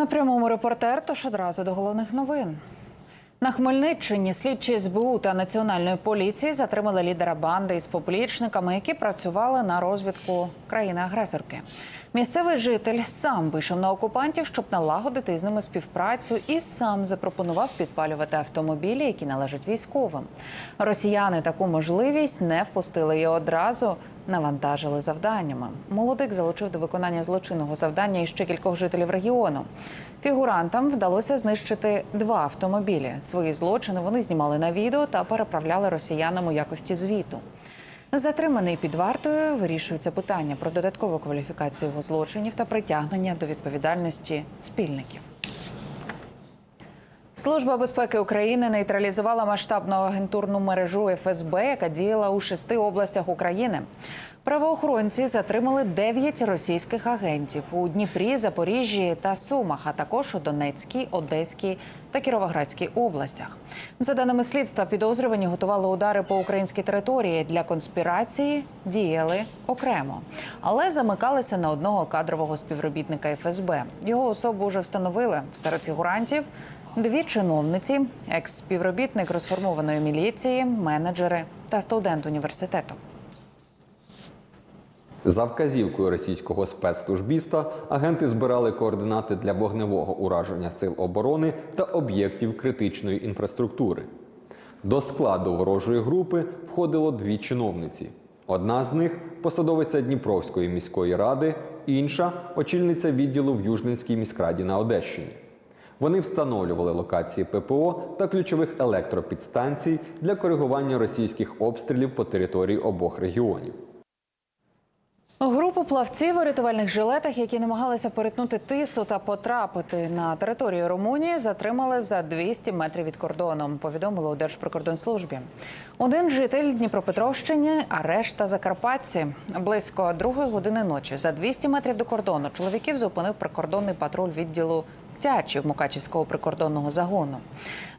На прямому репортер, тож одразу до головних новин. На Хмельниччині слідчі СБУ та національної поліції затримали лідера банди із поплічниками, які працювали на розвідку країни-агресорки. Місцевий житель сам вийшов на окупантів, щоб налагодити з ними співпрацю, і сам запропонував підпалювати автомобілі, які належать військовим. Росіяни таку можливість не впустили і одразу навантажили завданнями. Молодик залучив до виконання злочинного завдання і ще кількох жителів регіону. Фігурантам вдалося знищити два автомобілі. Свої злочини вони знімали на відео та переправляли росіянам у якості звіту. Затриманий під вартою вирішується питання про додаткову кваліфікацію його злочинів та притягнення до відповідальності спільників. Служба безпеки України нейтралізувала масштабну агентурну мережу ФСБ, яка діяла у шести областях України. Правоохоронці затримали дев'ять російських агентів у Дніпрі, Запоріжжі та Сумах, а також у Донецькій, Одеській та Кіровоградській областях. За даними слідства, підозрювані готували удари по українській території для конспірації, діяли окремо, але замикалися на одного кадрового співробітника ФСБ. Його особу вже встановили серед фігурантів. Дві чиновниці, екс-співробітник розформованої міліції, менеджери та студент університету. За вказівкою російського спецслужбіста агенти збирали координати для вогневого ураження сил оборони та об'єктів критичної інфраструктури. До складу ворожої групи входило дві чиновниці. Одна з них посадовиця Дніпровської міської ради, інша очільниця відділу в Южненській міськраді на Одещині. Вони встановлювали локації ППО та ключових електропідстанцій для коригування російських обстрілів по території обох регіонів. Групу плавців у рятувальних жилетах, які намагалися перетнути тису та потрапити на територію Румунії, затримали за 200 метрів від кордону. Повідомили у Держприкордонслужбі. Один житель Дніпропетровщини, а решта Закарпатці. Близько другої години ночі за 200 метрів до кордону чоловіків зупинив прикордонний патруль відділу Тячів Мукачівського прикордонного загону.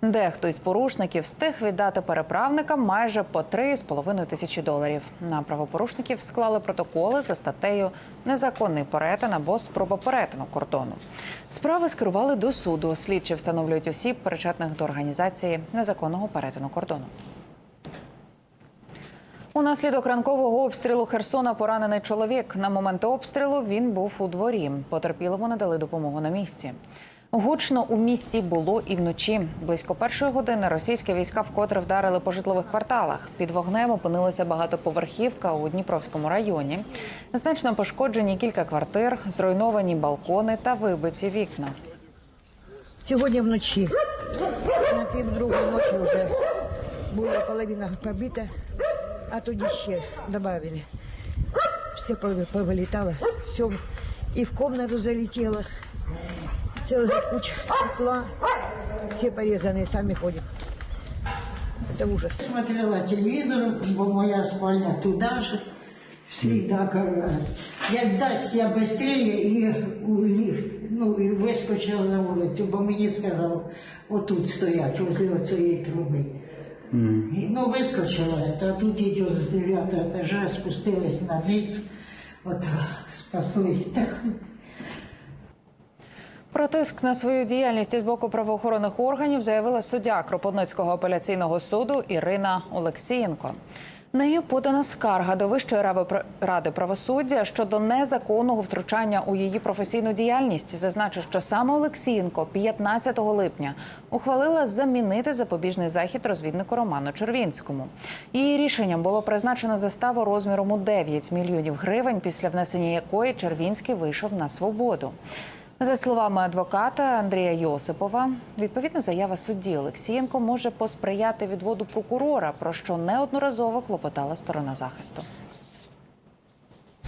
Дехто із порушників встиг віддати переправникам майже по 3,5 тисячі доларів. На правопорушників склали протоколи за статтею Незаконний перетин або спроба перетину кордону. Справи скерували до суду. Слідчі встановлюють осіб, причетних до організації незаконного перетину кордону. Унаслідок ранкового обстрілу Херсона поранений чоловік. На момент обстрілу він був у дворі. Потерпілому надали допомогу на місці. Гучно у місті було і вночі. Близько першої години російські війська вкотре вдарили по житлових кварталах. Під вогнем опинилася багатоповерхівка у Дніпровському районі. Значно пошкоджені кілька квартир, зруйновані балкони та вибиті вікна. Сьогодні вночі на півдругої ночі вже була половина побита, а тоді ще додали. Все пов- повилітало, все і в комнату залетіло, ціла куча стекла, всі порізані, самі ходять. Це ужас. Смотрела телевизор, бо моя спальня туда же. Всегда как як дасть я быстрее і улі- ну, і вискочила на вулицю, бо мені сказав, отут стоять, возле цієї труби. І, ну, вискочила, та тут йде з 9 етажа, спустилась на низ, от спаслись. Так, Про тиск на свою діяльність із боку правоохоронних органів заявила суддя Кропивницького апеляційного суду Ірина Олексієнко. Нею подана скарга до Вищої ради- правосуддя щодо незаконного втручання у її професійну діяльність. Зазначу, що саме Олексієнко 15 липня ухвалила замінити запобіжний захід розвіднику Роману Червінському. Її рішенням було призначено заставу розміром у 9 мільйонів гривень, після внесення якої Червінський вийшов на свободу. За словами адвоката Андрія Йосипова, відповідна заява судді Олексієнко може посприяти відводу прокурора, про що неодноразово клопотала сторона захисту.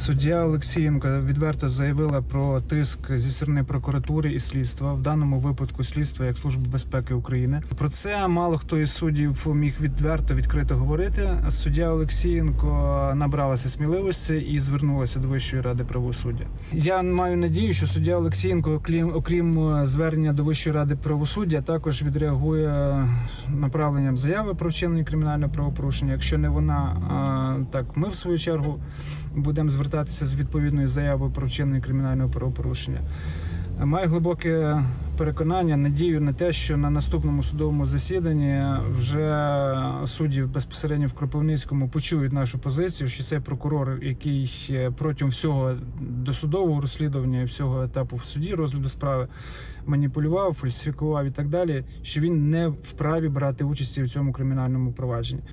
Суддя Олексієнко відверто заявила про тиск зі сторони прокуратури і слідства в даному випадку слідства як служби безпеки України. Про це мало хто із суддів міг відверто відкрито говорити. Суддя Олексієнко набралася сміливості і звернулася до Вищої ради правосуддя. Я маю надію, що суддя Олексієнко, окрім окрім е, звернення до Вищої ради правосуддя, також відреагує направленням заяви про вчинення кримінального правопорушення. Якщо не вона, так ми в свою чергу будемо звертатися з відповідною заявою про вчинення кримінального правопорушення. Маю глибоке переконання, надію на те, що на наступному судовому засіданні вже судді безпосередньо в Кропивницькому почують нашу позицію, що цей прокурор, який протягом всього досудового розслідування і всього етапу в суді розгляду справи маніпулював, фальсифікував і так далі, що він не вправі брати участі в цьому кримінальному провадженні.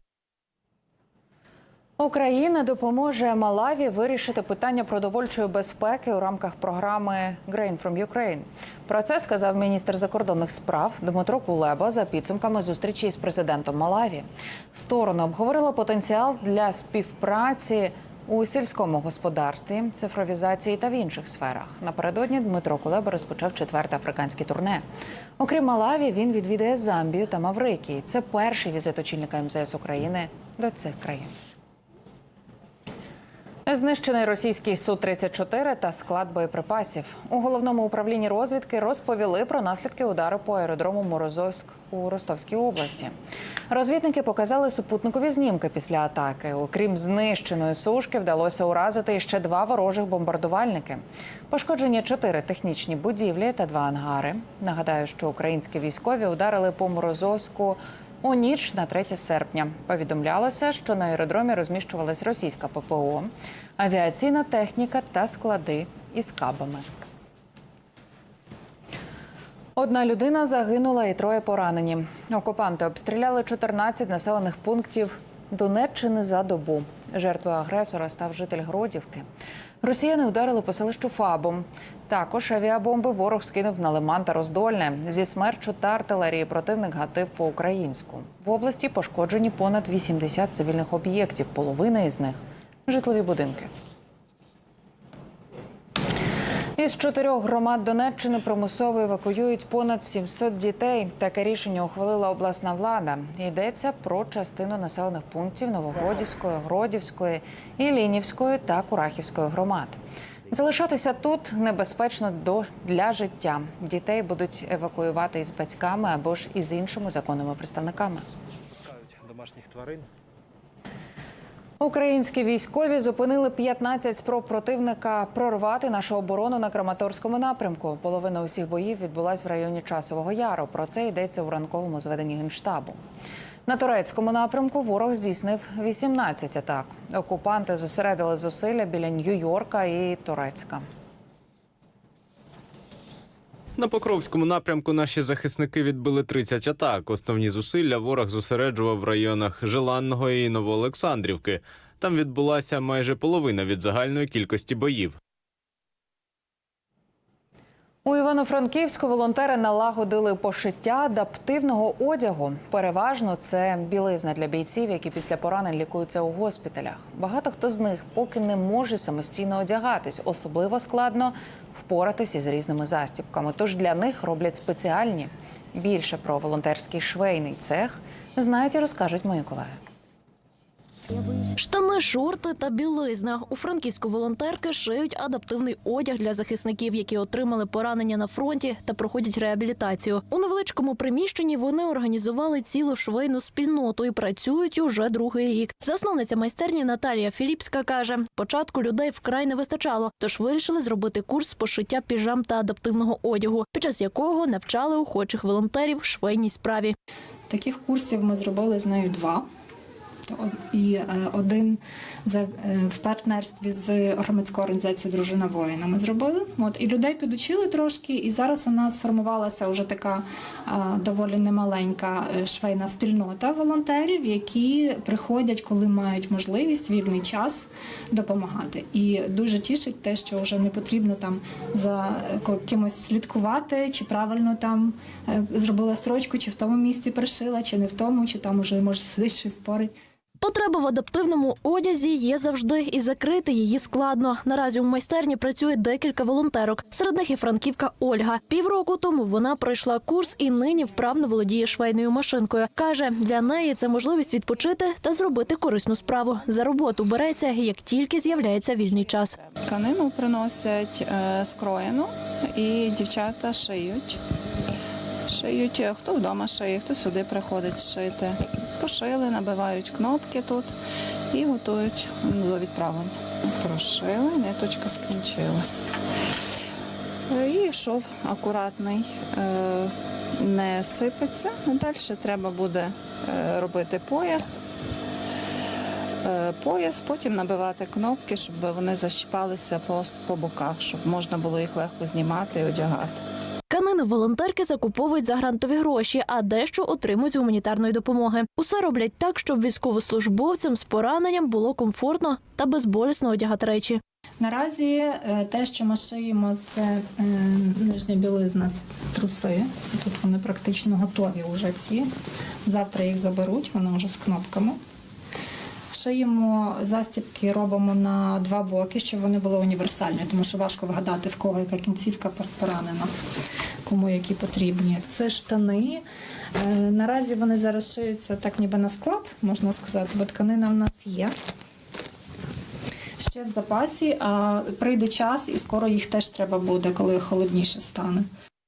Україна допоможе Малаві вирішити питання продовольчої безпеки у рамках програми Grain from Ukraine. Про це сказав міністр закордонних справ Дмитро Кулеба за підсумками зустрічі з президентом Малаві. Сторони обговорили потенціал для співпраці у сільському господарстві, цифровізації та в інших сферах. Напередодні Дмитро Кулеба розпочав четверте африканське турне. Окрім Малаві, він відвідає Замбію та Маврикій. Це перший візит очільника МЗС України до цих країн. Знищений російський су 34 та склад боєприпасів у головному управлінні розвідки розповіли про наслідки удару по аеродрому Морозовськ у Ростовській області. Розвідники показали супутникові знімки після атаки. Окрім знищеної сушки, вдалося уразити ще два ворожих бомбардувальники. Пошкоджені чотири технічні будівлі та два ангари. Нагадаю, що українські військові ударили по Морозовську у ніч на 3 серпня повідомлялося, що на аеродромі розміщувалась російська ППО, авіаційна техніка та склади із кабами. Одна людина загинула і троє поранені. Окупанти обстріляли 14 населених пунктів Донеччини за добу. Жертвою агресора став житель Гродівки. Росіяни ударили по селищу Фабом. Також авіабомби ворог скинув на Лиман та Роздольне. Зі смерчу та артилерії противник гатив по українську. В області пошкоджені понад 80 цивільних об'єктів. Половина із них житлові будинки. Із чотирьох громад Донеччини примусово евакуюють понад 700 дітей. Таке рішення ухвалила обласна влада. Йдеться про частину населених пунктів Новогродівської, Гродівської, Ілінівської та Курахівської громад. Залишатися тут небезпечно до для життя. Дітей будуть евакуювати із батьками або ж із іншими законними представниками. домашніх тварин. Українські військові зупинили 15 спроб противника прорвати нашу оборону на Краматорському напрямку. Половина усіх боїв відбулась в районі Часового Яру. Про це йдеться у ранковому зведенні генштабу. На турецькому напрямку ворог здійснив 18 атак. Окупанти зосередили зусилля біля Нью-Йорка і Турецька. На Покровському напрямку наші захисники відбили 30 атак. Основні зусилля ворог зосереджував в районах Желанного і Новоолександрівки. Там відбулася майже половина від загальної кількості боїв. У Івано-Франківську волонтери налагодили пошиття адаптивного одягу. Переважно це білизна для бійців, які після поранень лікуються у госпіталях. Багато хто з них поки не може самостійно одягатись. Особливо складно впоратись із різними застібками. Тож для них роблять спеціальні. Більше про волонтерський швейний цех знають і розкажуть мої колеги. Штани, шорти та білизна. У франківську волонтерки шиють адаптивний одяг для захисників, які отримали поранення на фронті та проходять реабілітацію. У невеличкому приміщенні вони організували цілу швейну спільноту і працюють уже другий рік. Засновниця майстерні Наталія Філіпська каже: початку людей вкрай не вистачало, тож вирішили зробити курс з пошиття піжам та адаптивного одягу, під час якого навчали охочих волонтерів швейній справі. Таких курсів ми зробили з нею два. І е, один за, е, в партнерстві з громадською організацією Дружина воїна ми зробили. От, і людей підучили трошки, і зараз у нас сформувалася вже така е, доволі немаленька швейна спільнота волонтерів, які приходять, коли мають можливість вільний час допомагати. І дуже тішить те, що вже не потрібно там за кимось слідкувати, чи правильно там зробила строчку, чи в тому місці пришила, чи не в тому, чи там уже може сидить щось спорить. Потреба в адаптивному одязі є завжди, і закрити її складно. Наразі у майстерні працює декілька волонтерок. Серед них і франківка Ольга. Півроку тому вона пройшла курс і нині вправно володіє швейною машинкою. каже, для неї це можливість відпочити та зробити корисну справу. За роботу береться, як тільки з'являється вільний час. Тканину приносять е, скроєну і дівчата шиють. Шиють, е, хто вдома шиє, хто сюди приходить шити. Пошили, набивають кнопки тут і готують до відправлення. Прошили, ниточка скінчилась. Е, І шов акуратний, е, не сипеться. Далі треба буде е, робити пояс. Пояс, потім набивати кнопки, щоб вони защіпалися по боках, щоб можна було їх легко знімати і одягати. Тканини волонтерки закуповують за грантові гроші, а дещо отримують гуманітарної допомоги. Усе роблять так, щоб військовослужбовцям з пораненням було комфортно та безболісно одягати речі. Наразі е, те, що ми шиємо, це е, нижня білизна труси. Тут вони практично готові вже ці. Завтра їх заберуть, вони вже з кнопками. Шиємо застібки, робимо на два боки, щоб вони були універсальні, тому що важко вгадати, в кого яка кінцівка поранена, кому які потрібні. Це штани. Е, Наразі вони зараз шиються так ніби на склад, можна сказати, бо тканина в нас є ще в запасі, а прийде час, і скоро їх теж треба буде, коли холодніше стане.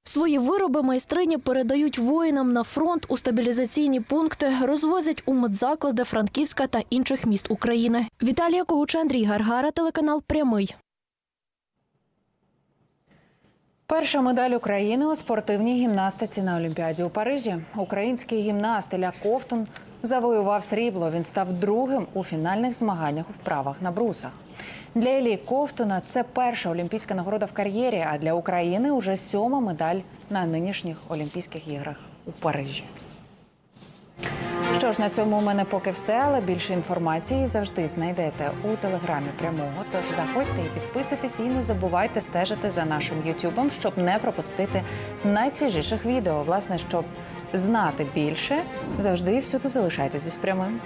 Свої вироби майстрині передають воїнам на фронт у стабілізаційні пункти, розвозять у медзаклади Франківська та інших міст України. Віталія Когуча, Андрій Гаргара, телеканал Прямий. Перша медаль України у спортивній гімнастиці на Олімпіаді у Парижі. Український гімнаст Ілля Ковтун завоював срібло. Він став другим у фінальних змаганнях у вправах на брусах. Для Іллі Ковтуна це перша олімпійська нагорода в кар'єрі, а для України уже сьома медаль на нинішніх Олімпійських іграх у Парижі. Що ж, на цьому у мене поки все, але більше інформації завжди знайдете у телеграмі прямого. Тож заходьте і підписуйтесь, і не забувайте стежити за нашим Ютубом, щоб не пропустити найсвіжіших відео. Власне, щоб знати більше, завжди всюди залишайтеся з прямим.